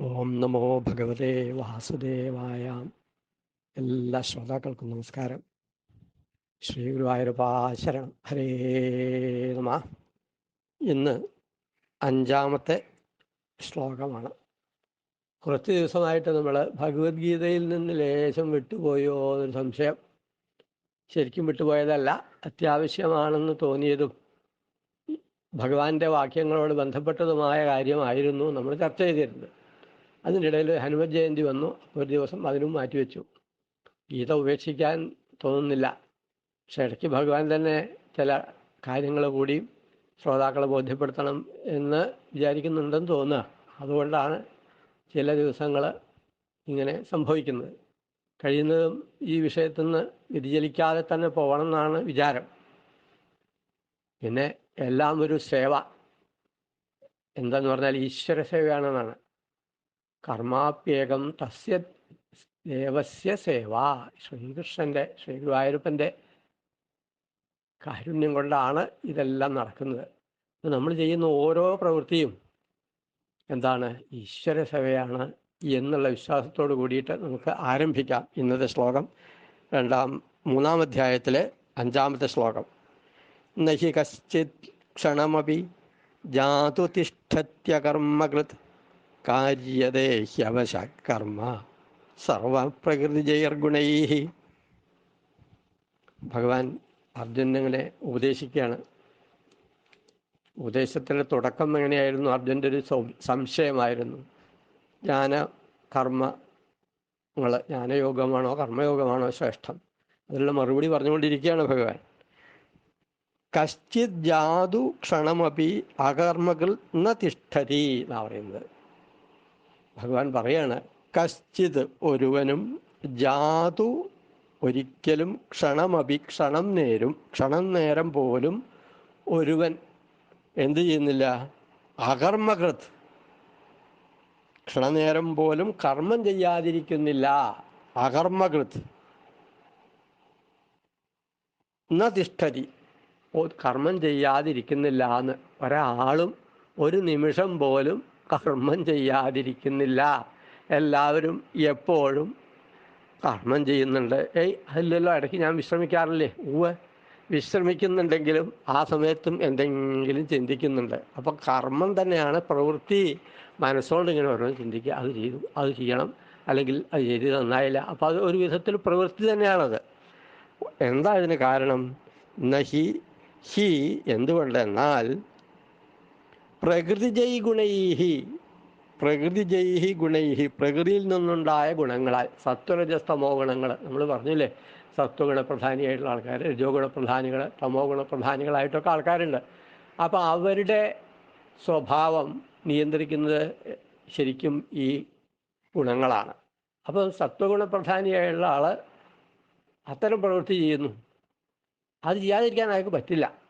ഓം നമോ ഭഗവതേ വാസുദേവായ എല്ലാ ശ്രോതാക്കൾക്കും നമസ്കാരം. ശ്രീ ഗുരുവായൂരപാശരണം ഹരേ നമ. ഇന്ന് അഞ്ചാമത്തെ ശ്ലോകമാണ്. കുറച്ച് ദിവസമായിട്ട് നമ്മൾ ഭഗവത്ഗീതയിൽ നിന്ന് ലേശം വിട്ടുപോയോ എന്നൊരു സംശയം ശരിക്കും വിട്ടുപോയതല്ല അത്യാവശ്യമാണെന്ന് തോന്നിയതും ഭഗവാന്റെ വാക്യങ്ങളോട് ബന്ധപ്പെട്ടതുമായ കാര്യമായിരുന്നു നമ്മൾ ചർച്ച ചെയ്തിരുന്നത്. അതിനിടയിൽ ഹനുമത് ജയന്തി വന്നു. ഒരു ദിവസം അതിനും മാറ്റിവെച്ചു. ഗീത ഉപേക്ഷിക്കാൻ തോന്നുന്നില്ല. പക്ഷെ ഇടയ്ക്ക് ഭഗവാൻ തന്നെ ചില കാര്യങ്ങൾ കൂടി ശ്രോതാക്കളെ ബോധ്യപ്പെടുത്തണം എന്ന് വിചാരിക്കുന്നുണ്ടെന്ന് തോന്നുക. അതുകൊണ്ടാണ് ചില ദിവസങ്ങൾ ഇങ്ങനെ സംഭവിക്കുന്നത്. കഴിയുന്നതും ഈ വിഷയത്തിൽ നിന്ന് വ്യതിചലിക്കാതെ തന്നെ പോകണം എന്നാണ് വിചാരം. പിന്നെ എല്ലാം ഒരു സേവ. എന്താന്ന് പറഞ്ഞാൽ ഈശ്വര സേവയാണെന്നാണ്. കർമാപ്യേകം തസ്യ ദേവസ്യ സേവ. ശ്രീകൃഷ്ണന്റെ ശ്രീ കാരുണ്യം കൊണ്ടാണ് ഇതെല്ലാം നടക്കുന്നത്. നമ്മൾ ചെയ്യുന്ന ഓരോ പ്രവൃത്തിയും എന്താണ് ഈശ്വര സേവയാണ് എന്നുള്ള വിശ്വാസത്തോട് കൂടിയിട്ട് നമുക്ക് ആരംഭിക്കാം ഇന്നത്തെ ശ്ലോകം. രണ്ടാം മൂന്നാം അധ്യായത്തിലെ അഞ്ചാമത്തെ ശ്ലോകം. നഹി കശ്ചിത് ക്ഷണമപി ജാതു തിഷ്ഠത്യകർമ്മകൃത് കാര്യതേ ഹ്യവശ കർമ്മ സർവപ്രകൃതിജയർഗുണൈ. ഭഗവാൻ അർജുനങ്ങളെ ഉപദേശിക്കുകയാണ്? ഉപദേശത്തിന്റെ തുടക്കം എങ്ങനെയായിരുന്നു? അർജുന്റെ ഒരു സംശയമായിരുന്നു. ജ്ഞാന കർമ്മങ്ങൾ ജ്ഞാനയോഗമാണോ കർമ്മയോഗമാണോ ശ്രേഷ്ഠം? അതിനുള്ള മറുപടി പറഞ്ഞുകൊണ്ടിരിക്കുകയാണ് ഭഗവാൻ. കശ്ചിത് ജാതു ക്ഷണമപി അകർമ്മകൾ ന തിഷ്ഠതി എന്നാണ് പറയുന്നത്. ഭഗവാൻ പറയാണ് കശ്ചിത് ഒരുവനും ജാതു ഒരിക്കലും ക്ഷണമഭി ക്ഷണം നേരും ക്ഷണം നേരം പോലും ഒരുവൻ എന്തു ചെയ്യുന്നില്ല? അകർമ്മകൃത്. ക്ഷണനേരം പോലും കർമ്മം ചെയ്യാതിരിക്കുന്നില്ല. അകർമ്മകൃത്. നതിഷ്ഠതി തിഷ്ഠതി. കർമ്മം ചെയ്യാതിരിക്കുന്നില്ല എന്ന്. ഒരാളും ഒരു നിമിഷം പോലും കർമ്മം ചെയ്യാതിരിക്കുന്നില്ല. എല്ലാവരും എപ്പോഴും കർമ്മം ചെയ്യുന്നുണ്ട്. ഏയ് അതില്ലല്ലോ ഇടയ്ക്ക് ഞാൻ വിശ്രമിക്കാറില്ലേ? ഉവ്വ്. വിശ്രമിക്കുന്നുണ്ടെങ്കിലും ആ സമയത്തും എന്തെങ്കിലും ചിന്തിക്കുന്നുണ്ട്. അപ്പം കർമ്മം തന്നെയാണ് പ്രവൃത്തി. മനസ്സുകൊണ്ട് ഇങ്ങനെ ഓരോന്ന് ചിന്തിക്കുക. അത് ചെയ്തു അത് ചെയ്യണം. അല്ലെങ്കിൽ അത് ചെയ്ത് നന്നായില്ല. അപ്പം അത് ഒരു വിധത്തിൽ പ്രവൃത്തി തന്നെയാണത്. എന്താ ഇതിന് കാരണം? നഹി ഹി എന്തുകൊണ്ടെന്നാൽ പ്രകൃതിജൈ ഗുണൈഹി. പ്രകൃതിജൈഹി ഗുണൈഹി. പ്രകൃതിയിൽ നിന്നുണ്ടായ ഗുണങ്ങളാൽ സത്വരജസ്തമോ ഗുണങ്ങൾ നമ്മൾ പറഞ്ഞില്ലേ? സത്വഗുണ പ്രധാനിയായിട്ടുള്ള ആൾക്കാർ രജോഗുണപ്രധാനികൾ തമോ ഗുണപ്രധാനികളായിട്ടൊക്കെ ആൾക്കാരുണ്ട്. അപ്പോൾ അവരുടെ സ്വഭാവം നിയന്ത്രിക്കുന്നത് ശരിക്കും ഈ ഗുണങ്ങളാണ്. അപ്പോൾ സത്വഗുണപ്രധാനിയായുള്ള ആൾ അത്തരം പ്രവൃത്തി ചെയ്യുന്നു. അത് ചെയ്യാതിരിക്കാൻ അയാൾക്ക് പറ്റില്ല.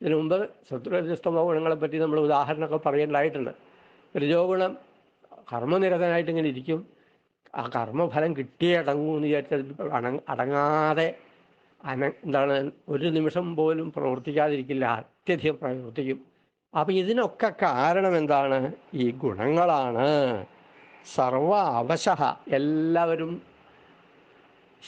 ഇതിനു മുമ്പ് സത്വരജസ്തമോ ഗുണങ്ങളെ പറ്റി നമ്മൾ ഉദാഹരണമൊക്കെ പറയേണ്ടതായിട്ടുണ്ട്. രജോഗുണം കർമ്മനിരതനായിട്ട് ഇങ്ങനെ ഇരിക്കും. ആ കർമ്മഫലം കിട്ടിയേ അടങ്ങൂ എന്ന് വിചാരിച്ചാൽ അട അടങ്ങാതെ അന എന്താണ് ഒരു നിമിഷം പോലും പ്രവർത്തിക്കാതിരിക്കില്ല അത്യധികം പ്രവർത്തിക്കും. അപ്പം ഇതിനൊക്കെ കാരണം എന്താണ്? ഈ ഗുണങ്ങളാണ്. സർവ അവശ എല്ലാവരും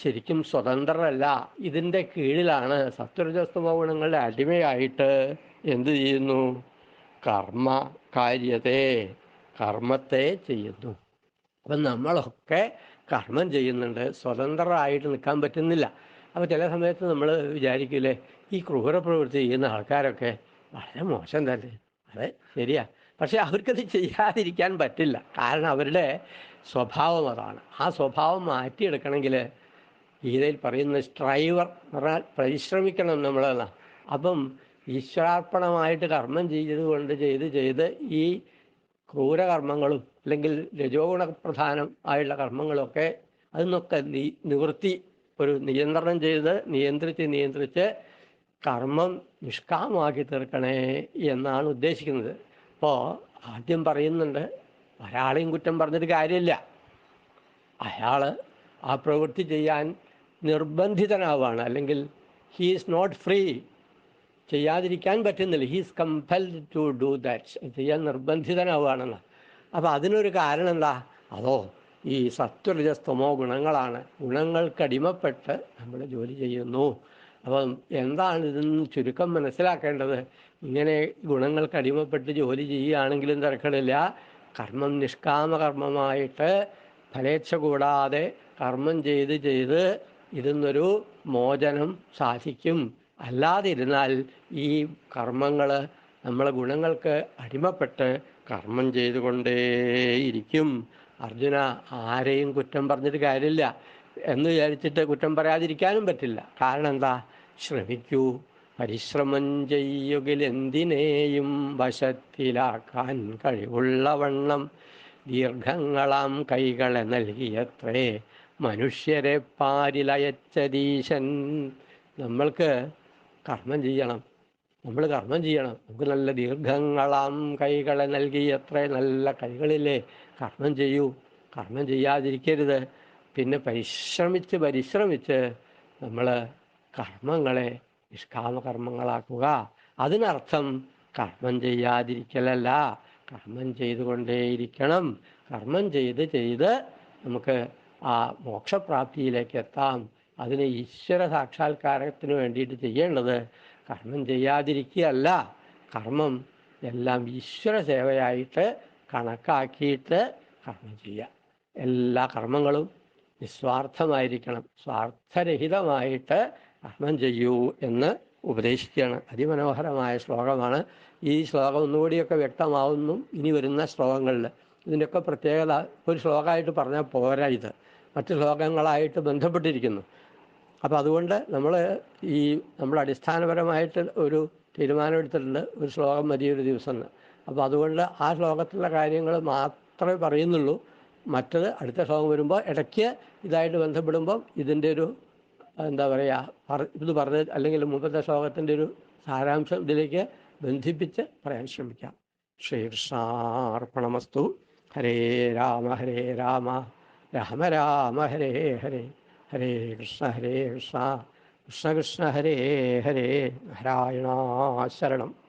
ശരിക്കും സ്വതന്ത്രരല്ല. ഇതിന്റെ കീഴിലാണ് സത്വരജസ്തമോ അടിമയായിട്ട് എന്തു ചെയ്യുന്നു? കർമ്മ കാര്യത്തെ കർമ്മത്തെ ചെയ്യുന്നു. അപ്പം നമ്മളൊക്കെ കർമ്മം ചെയ്യുന്നുണ്ട്. സ്വതന്ത്രരായിട്ട് നിൽക്കാൻ പറ്റുന്നില്ല. അപ്പോൾ ചില സമയത്ത് നമ്മൾ വിചാരിക്കില്ലേ ഈ ക്രൂര പ്രവൃത്തി ചെയ്യുന്ന ആൾക്കാരൊക്കെ വളരെ മോശം തന്നെ. അതെ ശരിയാ. പക്ഷെ അവർക്കത് ചെയ്യാതിരിക്കാൻ പറ്റില്ല. കാരണം അവരുടെ സ്വഭാവം അതാണ്. ആ സ്വഭാവം മാറ്റിയെടുക്കണമെങ്കിൽ ഗീതയിൽ പറയുന്ന സ്ട്രൈവർ പറഞ്ഞാൽ പരിശ്രമിക്കണം നമ്മളെന്ന അപ്പം ഈശ്വരാർപ്പണമായിട്ട് കർമ്മം ചെയ്തുകൊണ്ട് ചെയ്ത് ചെയ്ത് ഈ ക്രൂരകർമ്മങ്ങളും അല്ലെങ്കിൽ രജോഗുണ പ്രധാനം ആയുള്ള കർമ്മങ്ങളൊക്കെ അതിനൊക്കെ നിവൃത്തി ഒരു നിയന്ത്രണം ചെയ്ത് നിയന്ത്രിച്ച് നിയന്ത്രിച്ച് കർമ്മം നിഷ്കാമമാക്കി തീർക്കണേ എന്നാണ് ഉദ്ദേശിക്കുന്നത്. അപ്പോൾ ആദ്യം പറയുന്നുണ്ട് ഒരാളെയും കുറ്റം പറഞ്ഞിട്ട് കാര്യമില്ല. അയാൾ ആ പ്രവൃത്തി ചെയ്യാൻ നിർബന്ധിതനാവുകയാണ് അല്ലെങ്കിൽ ഹീ ഈസ് നോട്ട് ഫ്രീ ചെയ്യാതിരിക്കാൻ പറ്റുന്നില്ല. He's compelled to do that ചെയ്യാൻ നിർബന്ധിതനാവുകയാണെന്ന്. അപ്പോൾ അതിനൊരു കാരണം എന്താ? അതോ ഈ സത്വരജസ്തമോ ഗുണങ്ങളാണ്. ഗുണങ്ങൾക്കടിമപ്പെട്ട് നമ്മൾ ജോലി ചെയ്യുന്നു. അപ്പം എന്താണ് ഇതെന്ന് ചുരുക്കം മനസ്സിലാക്കേണ്ടത്. ഇങ്ങനെ ഗുണങ്ങൾക്ക് അടിമപ്പെട്ട് ജോലി ചെയ്യുകയാണെങ്കിലും തിരക്കടില്ല. കർമ്മം നിഷ്കാമകർമ്മമായിട്ട് ഫലേച്ഛ കൂടാതെ കർമ്മം ചെയ്ത് ചെയ്ത് ഇരുന്നൊരു മോചനം സാധിക്കും. അല്ലാതിരുന്നാൽ ഈ കർമ്മങ്ങൾ നമ്മളെ ഗുണങ്ങൾക്ക് അടിമപ്പെട്ട് കർമ്മം ചെയ്തുകൊണ്ടേയിരിക്കും. അർജുന ആരെയും കുറ്റം പറഞ്ഞിട്ട് കാര്യമില്ല. എന്ന് വിചാരിച്ചിട്ട് കുറ്റം പറയാതിരിക്കാനും പറ്റില്ല. കാരണം എന്താ? ശ്രമിക്കൂ. പരിശ്രമം ചെയ്യുകിൽ എന്തിനേയും വശത്തിലാക്കാൻ കഴിവുള്ള വണ്ണം ദീർഘങ്ങളാം കൈകളെ നൽകിയത്രേ. മനുഷ്യരെ പാരിലയച്ചതീശൻ. നമ്മൾക്ക് കർമ്മം ചെയ്യണം. നമ്മൾ കർമ്മം ചെയ്യണം. നമുക്ക് നല്ല ദീർഘങ്ങളാം കൈകളെ നൽകി എത്ര നല്ല കൈകളില്ലേ കർമ്മം ചെയ്യൂ. കർമ്മം ചെയ്യാതിരിക്കരുത്. പിന്നെ പരിശ്രമിച്ച് പരിശ്രമിച്ച് നമ്മൾ കർമ്മങ്ങളെ നിഷ്കാമ കർമ്മങ്ങളാക്കുക അതിനർത്ഥം കർമ്മം ചെയ്യാതിരിക്കലല്ല. കർമ്മം ചെയ്തുകൊണ്ടേയിരിക്കണം. കർമ്മം ചെയ്ത് ചെയ്ത് നമുക്ക് ആ മോക്ഷപ്രാപ്തിയിലേക്ക് എത്താം. അതിന് ഈശ്വര സാക്ഷാത്കാരത്തിന് വേണ്ടിയിട്ട് ചെയ്യേണ്ടത് കർമ്മം ചെയ്യാതിരിക്കുകയല്ല. കർമ്മം എല്ലാം ഈശ്വര സേവയായിട്ട് കണക്കാക്കിയിട്ട് കർമ്മം ചെയ്യുക. എല്ലാ കർമ്മങ്ങളും നിസ്വാർത്ഥമായിരിക്കണം. സ്വാർത്ഥരഹിതമായിട്ട് കർമ്മം ചെയ്യൂ എന്ന് ഉപദേശിക്കുകയാണ്. അതിമനോഹരമായ ശ്ലോകമാണ്. ഈ ശ്ലോകം ഒന്നുകൂടിയൊക്കെ വ്യക്തമാവുന്നു. ഇനി വരുന്ന ശ്ലോകങ്ങളിൽ ഇതിന്റെയൊക്കെ പ്രത്യേകത. ഒരു ശ്ലോകമായിട്ട് പറഞ്ഞാൽ പോരാ ഇത്. മറ്റ് ശ്ലോകങ്ങളായിട്ട് ബന്ധപ്പെട്ടിരിക്കുന്നു. അപ്പോൾ അതുകൊണ്ട് നമ്മൾ ഈ നമ്മൾ അടിസ്ഥാനപരമായിട്ട് ഒരു തീരുമാനമെടുത്തിട്ടുണ്ട് ഒരു ശ്ലോകം മതി ഒരു ദിവസം എന്ന് അപ്പോൾ അതുകൊണ്ട് ആ ശ്ലോകത്തിലുള്ള കാര്യങ്ങൾ മാത്രമേ പറയുന്നുള്ളൂ. മറ്റത് അടുത്ത ശ്ലോകം വരുമ്പോൾ ഇടയ്ക്ക് ഇതായിട്ട് ബന്ധപ്പെടുമ്പം ഇതിന്റെ ഒരു എന്താ പറയുക പറ ഇത് പറഞ്ഞ അല്ലെങ്കിൽ മുമ്പത്തെ ശ്ലോകത്തിന്റെ ഒരു സാരാംശം ഇതിലേക്ക് ബന്ധിപ്പിച്ച് പറയാൻ ശ്രമിക്കാം. ശ്രീകൃഷ്ണാർപ്പണമസ്തു. ഹരേ രാമ ഹരേ രാമ. രാമ രാമ ഹരേ ഹരേ. ഹരേ കൃഷ്ണ ഹരേ കൃഷ്ണ. കൃഷ്ണ കൃഷ്ണ ഹരേ ഹരേ. നാരായണ ശരണം